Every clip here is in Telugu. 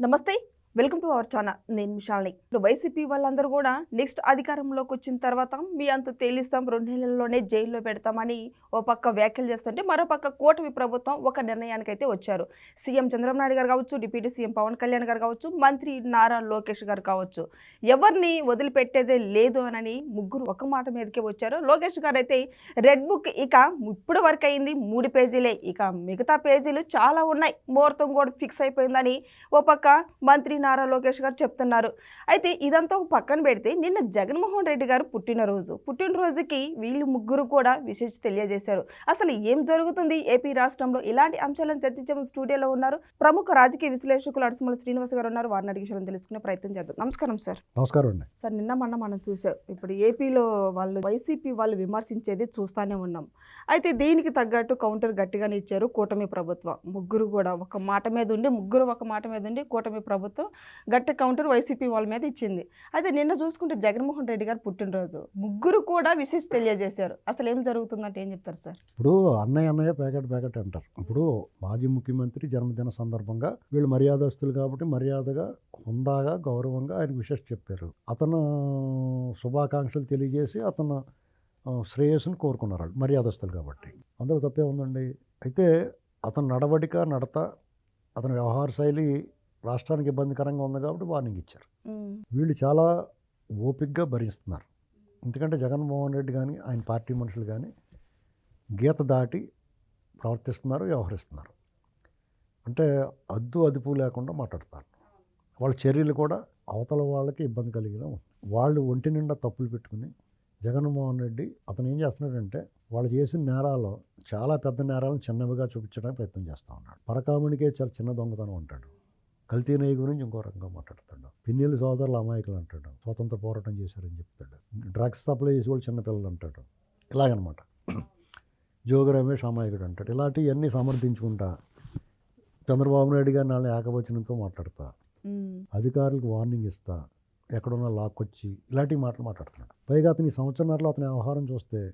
నమస్తే. Welcome to our channel. నేను మిషాల్ని. ఇప్పుడు వైసీపీ వాళ్ళందరూ కూడా నెక్స్ట్ అధికారంలోకి వచ్చిన తర్వాత మీ అంత తేలిస్తాం రెండు నెలల్లోనే జైల్లో పెడతామని ఓ పక్క వ్యాఖ్యలు చేస్తుంటే మరో పక్క కూటమి ప్రభుత్వం ఒక నిర్ణయానికి అయితే వచ్చారు. సీఎం చంద్రబాబు నాయుడు గారు కావచ్చు డిప్యూటీ సీఎం పవన్ కళ్యాణ్ గారు కావచ్చు మంత్రి నారా లోకేష్ గారు కావచ్చు ఎవరిని వదిలిపెట్టేదే లేదు అనని ముగ్గురు ఒక మాట మీదకే వచ్చారు. లోకేష్ గారు అయితే రెడ్ బుక్ ఇక ఇప్పుడు వరకు అయింది మూడు పేజీలే. ఇక మిగతా పేజీలు చాలా ఉన్నాయి. ముహూర్తం కూడా ఫిక్స్ అయిపోయిందని ఓ పక్క మంత్రి నారా లోకేష్ గారు చెప్తున్నారు. అయితే ఇదంతా ఒక పక్కన పెడితే నిన్న జగన్మోహన్ రెడ్డి గారు పుట్టినరోజు. పుట్టినరోజుకి వీళ్ళు ముగ్గురు కూడా విశేష తెలియజేశారు. అసలు ఏం జరుగుతుంది? ఏపీ రాష్ట్రంలో ఇలాంటి అంశాలను చర్చించే స్టూడియోలో ఉన్నారు ప్రముఖ రాజకీయ విశ్లేషకులు అడుసుమల శ్రీనివాస్ గారు ఉన్నారు. వారిని అడిగి తెలుసుకునే ప్రయత్నం చేద్దాం. నమస్కారం సార్. నమస్కారం అండి. సార్ నిన్న మొన్న మనం చూసాం. ఇప్పుడు ఏపీలో వాళ్ళు వైసీపీ వాళ్ళు విమర్శించేది చూస్తానే ఉన్నాం. అయితే దీనికి తగ్గట్టు కౌంటర్ గట్టిగానే ఇచ్చారు కూటమి ప్రభుత్వం. ముగ్గురు కూడా ఒక మాట మీద ఉండి ముగ్గురు ఒక మాట మీద ఉండి కూటమి ప్రభుత్వం గట్టి కౌంటర్ వైసీపీ వాళ్ళ మీద ఇచ్చింది. అయితే నిన్న చూసుకుంటే జగన్మోహన్ రెడ్డి గారు పుట్టినరోజు. ముగ్గురు కూడా విశేష తెలియజేశారు. అసలు ఏం జరుగుతుందంటే ఏం చెప్తారు సార్? ఇప్పుడు అన్నయ్య అన్నయ్య ప్యాకెట్ ప్యాకెట్ అంటారు. ఇప్పుడు మాజీ ముఖ్యమంత్రి జన్మదిన సందర్భంగా వీళ్ళు మర్యాదస్తులు కాబట్టి మర్యాదగా హుందాగా గౌరవంగా ఆయన విశేష చెప్పారు. అతను శుభాకాంక్షలు తెలియజేసి అతను శ్రేయస్సును కోరుకున్నారు వాళ్ళు మర్యాదస్తులు కాబట్టి. అందరూ తప్పే ఉందండి. అయితే అతను నడవడిక నడత అతని వ్యవహార శైలి రాష్ట్రానికి ఇబ్బందికరంగా ఉంది కాబట్టి వార్నింగ్ ఇచ్చారు. వీళ్ళు చాలా ఓపికగా భరిస్తున్నారు. ఎందుకంటే జగన్మోహన్ రెడ్డి కానీ ఆయన పార్టీ మనుషులు కానీ గీత దాటి ప్రవర్తిస్తున్నారు వ్యవహరిస్తున్నారు. అంటే అద్దు అదుపు లేకుండా మాట్లాడతారు వాళ్ళ చర్యలు కూడా అవతల వాళ్ళకి ఇబ్బంది కలిగేలా ఉంది. వాళ్ళు ఒంటి నిండా తప్పులు పెట్టుకుని జగన్మోహన్ రెడ్డి అతను ఏం చేస్తున్నాడంటే వాళ్ళు చేసిన నేరాలు చాలా పెద్ద నేరాలను చిన్నవిగా చూపించడానికి ప్రయత్నం చేస్తూ ఉన్నాడు. పరకామునికే చాలా చిన్న దొంగతనం అంటాడు. కల్తీ నెయ్యి గురించి ఇంకో రకంగా మాట్లాడతాడు పిన్నెలు సోదరులు అమాయకులు అంటాడు. స్వతంత్ర పోరాటం చేశారని చెప్తాడు. డ్రగ్స్ సప్లై చేసి వాళ్ళు చిన్నపిల్లలు అంటాడు. ఇలాగనమాట. జోగి రమేష్ అమాయకుడు అంటాడు. ఇలాంటివన్నీ సమర్థించుకుంటా చంద్రబాబు నాయుడు గారిని వాళ్ళని ఏకవచనంతో మాట్లాడతా. అధికారులకు వార్నింగ్ ఇస్తా. ఎక్కడున్నా లాక్కొచ్చి ఇలాంటి మాటలు మాట్లాడుతున్నాడు. పైగా అతని సంవత్సరాల్లో అతని వ్యవహారం చూస్తే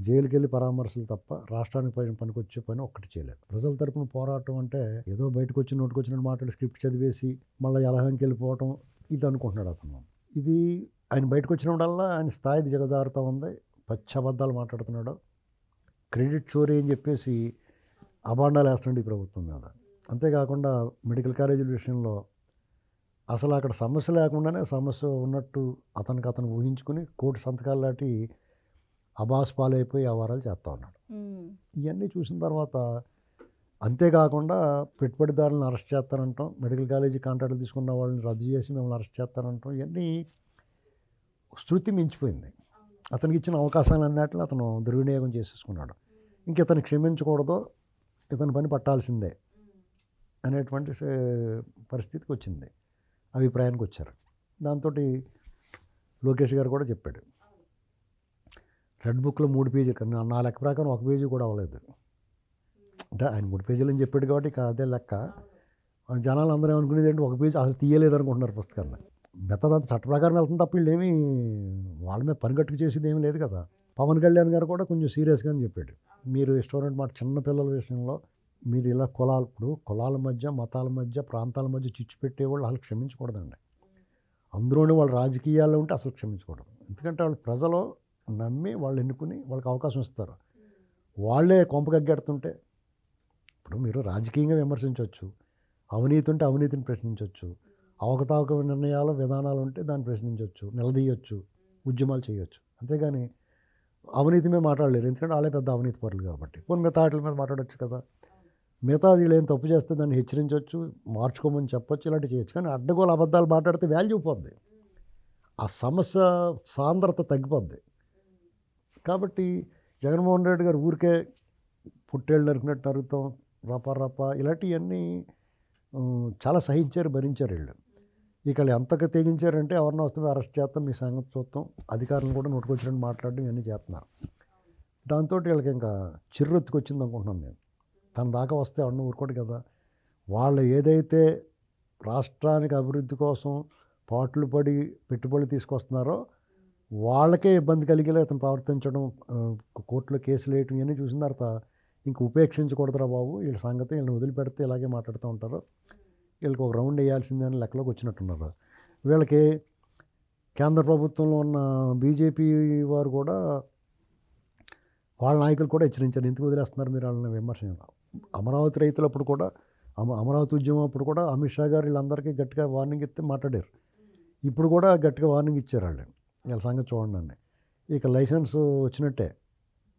జైలుకి వెళ్ళి పరామర్శలు తప్ప రాష్ట్రానికి పైన పనికొచ్చే పని ఒక్కటి చేయలేదు. ప్రజల తరపున పోరాటం అంటే ఏదో బయటకు వచ్చి నోటికి వచ్చిన మాట్లాడి స్క్రిప్ట్ చదివేసి మళ్ళీ ఎలహంకి వెళ్ళిపోవటం ఇది అనుకుంటున్నాడు అతను. ఇది ఆయన బయటకు వచ్చినప్పుడల్లా ఆయన స్థాయి దిగజారుతూ ఉంది. పచ్చి అబద్ధాలు మాట్లాడుతున్నాడు. క్రెడిట్ చోరీ అని చెప్పేసి అబాండాలు వేస్తున్నాడు ఈ ప్రభుత్వం మీద. అంతేకాకుండా మెడికల్ కాలేజీల విషయంలో అసలు అక్కడ సమస్య లేకుండానే సమస్య ఉన్నట్టు అతనికి అతను ఊహించుకుని కోటి సంతకాలు లాంటి అబాస్ పాలైపోయి వ్యవహారాలు చేస్తూ ఉన్నాడు. ఇవన్నీ చూసిన తర్వాత అంతేకాకుండా పెట్టుబడిదారులను అరెస్ట్ చేస్తానంటాం మెడికల్ కాలేజీ కాంట్రాక్ట్ తీసుకున్న వాళ్ళని రద్దు చేసి మిమ్మల్ని అరెస్ట్ చేస్తానంటాం ఇవన్నీ శృతి మించిపోయింది. అతనికి ఇచ్చిన అవకాశాలు అన్నట్లు అతను దుర్వినియోగం చేసేసుకున్నాడు. ఇంక ఇతను క్షమించకూడదు ఇతని పని పట్టాల్సిందే అనేటువంటి పరిస్థితికి వచ్చింది అభిప్రాయానికి వచ్చారు. దాంతో లోకేష్ గారు కూడా చెప్పాడు. రెడ్ బుక్లో మూడు పేజీలు కానీ నా లెక్క ప్రకారం ఒక పేజీ కూడా అవ్వలేదు. అంటే ఆయన మూడు పేజీలు అని చెప్పాడు కాబట్టి అదే లెక్క. జనాలు అందరూ అనుకునేది ఏంటి? ఒక పేజీ అసలు తీయలేదు అనుకుంటున్నారు పుస్తకాన్ని. మెత్తదంతా చట్ట ప్రకారం వెళ్తుంది తప్ప వీళ్ళేమీ వాళ్ళ మీద పనిగట్టుకు చేసేది ఏమీ లేదు కదా. పవన్ కళ్యాణ్ గారు కూడా కొంచెం సీరియస్గానే చెప్పాడు. మీరు రెస్టారెంట్ మాట చిన్న పిల్లల విషయంలో మీరు ఇలా కులాలు ఇప్పుడు కులాల మధ్య మతాల మధ్య ప్రాంతాల మధ్య చిచ్చు పెట్టేవాళ్ళు అసలు క్షమించకూడదండి. అందులోనే వాళ్ళ రాజకీయాల్లో ఉంటే అసలు క్షమించకూడదు. ఎందుకంటే వాళ్ళు ప్రజలు నమ్మి వాళ్ళు ఎన్నుకుని వాళ్ళకి అవకాశం ఇస్తారు. వాళ్ళే కొంపగగ్గెడుతుంటే ఇప్పుడు మీరు రాజకీయంగా విమర్శించవచ్చు. అవినీతి ఉంటే అవినీతిని ప్రశ్నించవచ్చు. అవకతవక నిర్ణయాలు విధానాలు ఉంటే దాన్ని ప్రశ్నించవచ్చు. నిలదీయొచ్చు. ఉద్యమాలు చేయొచ్చు. అంతేగాని అవినీతి మీద మాట్లాడలేరు. ఎందుకంటే వాళ్ళే పెద్ద అవినీతి పరులు కాబట్టి. కొన్ని మిగతా వాటి మీద మాట్లాడవచ్చు కదా. మిగతా వీళ్ళు ఏం తప్పు చేస్తే దాన్ని హెచ్చరించవచ్చు మార్చుకోమని చెప్పొచ్చు ఇలాంటివి చేయొచ్చు. కానీ అడ్డగోలు అబద్ధాలు మాట్లాడితే వాల్యూ పోద్ది. ఆ సమస్య సాంద్రత తగ్గిపోద్ది. కాబట్టి జగన్మోహన్ రెడ్డి గారు ఊరికే పుట్టేళ్ళు నరికినట్టు నరుగుతాం రాపా రాపా ఇలాంటివన్నీ చాలా సహించారు భరించారు వీళ్ళు. ఇక ఎంతగా తెగించారంటే ఎవరినో వస్తే అరెస్ట్ చేస్తాం మీ సంగతి చూస్తాం అధికారులను కూడా నోటుకొచ్చినట్టు మాట్లాడడం ఇవన్నీ చేస్తున్నారు. దాంతో వీళ్ళకి ఇంకా చిర్రెత్తుకొచ్చింది అనుకుంటున్నాను నేను. తన దాకా వస్తే అన్న ఊరుకోడు కదా. వాళ్ళు ఏదైతే రాష్ట్రానికి అభివృద్ధి కోసం పాటలు పడి పెట్టుబడులు తీసుకొస్తున్నారో వాళ్ళకే ఇబ్బంది కలిగేలా అతను ప్రవర్తించడం కోర్టులో కేసులు వేయటం ఇవన్నీ చూసిన తర్వాత ఇంక ఉపేక్షించకూడదురా బాబు వీళ్ళ సంగతి వీళ్ళని వదిలిపెడితే ఇలాగే మాట్లాడుతూ ఉంటారు. వీళ్ళకి ఒక రౌండ్ వేయాల్సిందే అని లెక్కలోకి వచ్చినట్టున్నారు. వీళ్ళకి కేంద్ర ప్రభుత్వంలో ఉన్న బీజేపీ వారు కూడా వాళ్ళ నాయకులు కూడా హెచ్చరించారు. ఎందుకు వదిలేస్తున్నారు మీరు వాళ్ళని? విమర్శ అమరావతి రైతులప్పుడు కూడా అమ అమరావతి ఉద్యమం అప్పుడు కూడా అమిత్ షా గారు వీళ్ళందరికీ గట్టిగా వార్నింగ్ ఇస్తే మాట్లాడారు. ఇప్పుడు కూడా గట్టిగా వార్నింగ్ ఇచ్చారు వాళ్ళు. వీళ్ళ సంగతి చూడండి అని ఇక లైసెన్స్ వచ్చినట్టే.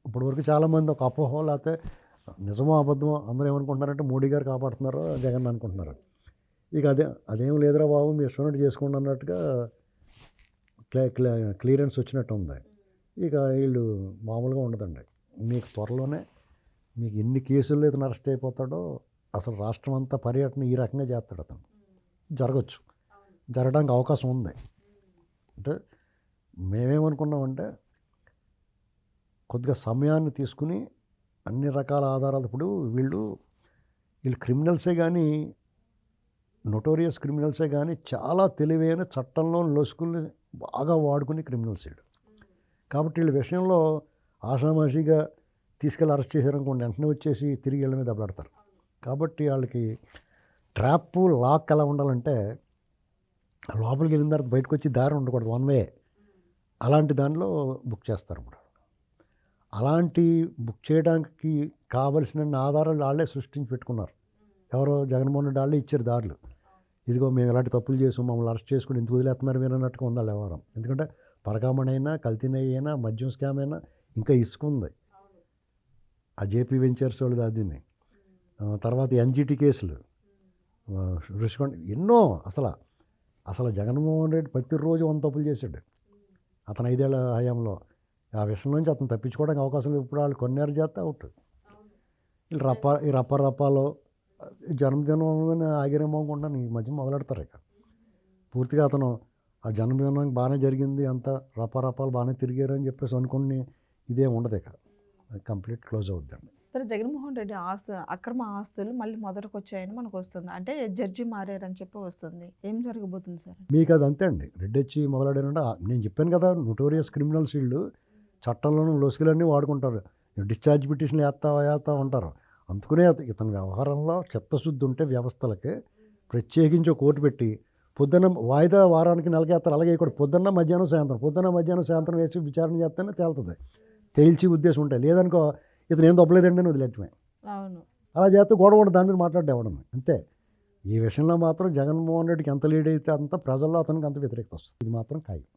ఇప్పటివరకు చాలామంది ఒక అపోహ లేకపోతే నిజమో అబద్ధమో అందరూ ఏమనుకుంటున్నారంటే మోడీ గారు కాపాడుతున్నారు జగన్ అనుకుంటున్నారు ఇక అదే అదేం లేదురా బాబు మీ ఇష్టం చేసుకోండి అన్నట్టుగా క్లే క్లే క్లియరెన్స్ వచ్చినట్టు ఉంది. ఇక వీళ్ళు మామూలుగా ఉండదండి. మీకు త్వరలోనే మీకు ఎన్ని కేసుల్లో ఇతను అరెస్ట్ అయిపోతాడో అసలు రాష్ట్రం అంతా పర్యటన ఈ రకంగా చేస్తాడు అతను. జరగచ్చు. జరగడానికి అవకాశం ఉంది. అంటే మేమేమనుకున్నామంటే కొద్దిగా సమయాన్ని తీసుకుని అన్ని రకాల ఆధారాలు ఇప్పుడు వీళ్ళు వీళ్ళు క్రిమినల్సే కానీ నొటోరియస్ క్రిమినల్సే కానీ చాలా తెలివైన చట్టంలో లొసుకుల్ని బాగా వాడుకునే క్రిమినల్స్ వీళ్ళు. కాబట్టి వీళ్ళ విషయంలో ఆషామాషిగా తీసుకెళ్ళి అరెస్ట్ చేశారనుకోండి వెంటనే వచ్చేసి తిరిగి వెళ్ళ మీద దెబ్బలాడతారు. కాబట్టి వాళ్ళకి ట్రాప్ లాక్ ఎలా ఉండాలంటే లోపలికి వెళ్ళిన తర్వాత బయటకు వచ్చి దారి ఉండకూడదు వన్ వే. అలాంటి దానిలో బుక్ చేస్తారు ఇప్పుడు అలాంటి బుక్ చేయడానికి కావలసిన ఆధారాలు వాళ్ళే సృష్టించి పెట్టుకున్నారు. ఎవరో జగన్మోహన్ రెడ్డి వాళ్ళే ఇచ్చారు దారులు. ఇదిగో మేము ఇలాంటి తప్పులు చేసాం మమ్మల్ని అరెస్ట్ చేసుకుని ఎందుకు వదిలేస్తున్నారు మీరు అన్నట్టుగా ఉందా వ్యవహారం. ఎందుకంటే పరకామణి అయినా కల్తీనయ్య అయినా మద్యం స్కామ్ అయినా ఇంకా ఇసుక ఉంది. ఆ జేపీ వెంచర్స్ వాళ్ళు దాన్ని తర్వాత ఎన్జిటి కేసులు. రుషికొండ ఎన్నో అసలు అసలు జగన్మోహన్ రెడ్డి ప్రతిరోజు వంద తప్పులు చేశాడు. అతను ఐదేళ్ళ హయాంలో. ఆ విషయం నుంచి అతను తప్పించుకోవడానికి అవకాశం లేదు. ఇప్పుడు వాళ్ళు కొన్నేరు చేస్తే అవుట్. వీళ్ళు రప్ప ఈ రప్ప రప్పాలో జన్మదినం ఆగిరేమోకుండా ఈ మధ్య మొదలెడతారు ఇక. పూర్తిగా అతను ఆ జన్మదినం బాగానే జరిగింది. అంతా రప్ప రప్పాలు బాగానే తిరిగారు అని చెప్పేసి అనుకుని ఇదేం ఉండదు ఇక. అది కంప్లీట్ క్లోజ్ అవుద్దండి. సరే జగన్మోహన్ రెడ్డి ఆస్తు అక్రమ ఆస్తులు మళ్ళీ మొదటికి వచ్చాయని మనకు వస్తుంది అంటే జడ్జి మారారని చెప్పి వస్తుంది. ఏం జరగబోతుంది సార్? మీకు అది అంతే అండి. రెడ్డి వచ్చి మొదలాడారంటే నేను చెప్పాను కదా నోటోరియస్ క్రిమినల్స్ వీళ్ళు చట్టంలోనూ లొసుగులన్నీ వాడుకుంటారు. డిశ్చార్జ్ పిటిషన్లు వేస్తా వేస్తా ఉంటారు అందుకనే ఇతని వ్యవహారంలో చిత్తశుద్ధి ఉంటే వ్యవస్థలకి ప్రత్యేకించి కోర్టు పెట్టి పొద్దున్న వాయిదా వారానికి నెలకేస్తారు. అలాగే ఇక్కడ పొద్దున్న మధ్యాహ్నం సాయంత్రం పొద్దున్న మధ్యాహ్నం సాయంత్రం వేసి విచారణ చేస్తేనే తేలుతుంది. తేల్చి ఉద్దేశం ఉంటాయి. లేదనుకో ఇతను ఏం తప్పలేదండి అని వదిలేటమే అవును. అలా చేస్తే గొడవ కూడా దాని మీద మాట్లాడేవాడు అంతే. ఈ విషయంలో మాత్రం జగన్మోహన్ రెడ్డికి ఎంత లీడ్ అయితే అంత ప్రజల్లో అతనికి అంత వ్యతిరేకత వస్తుంది. ఇది మాత్రం ఖాయం.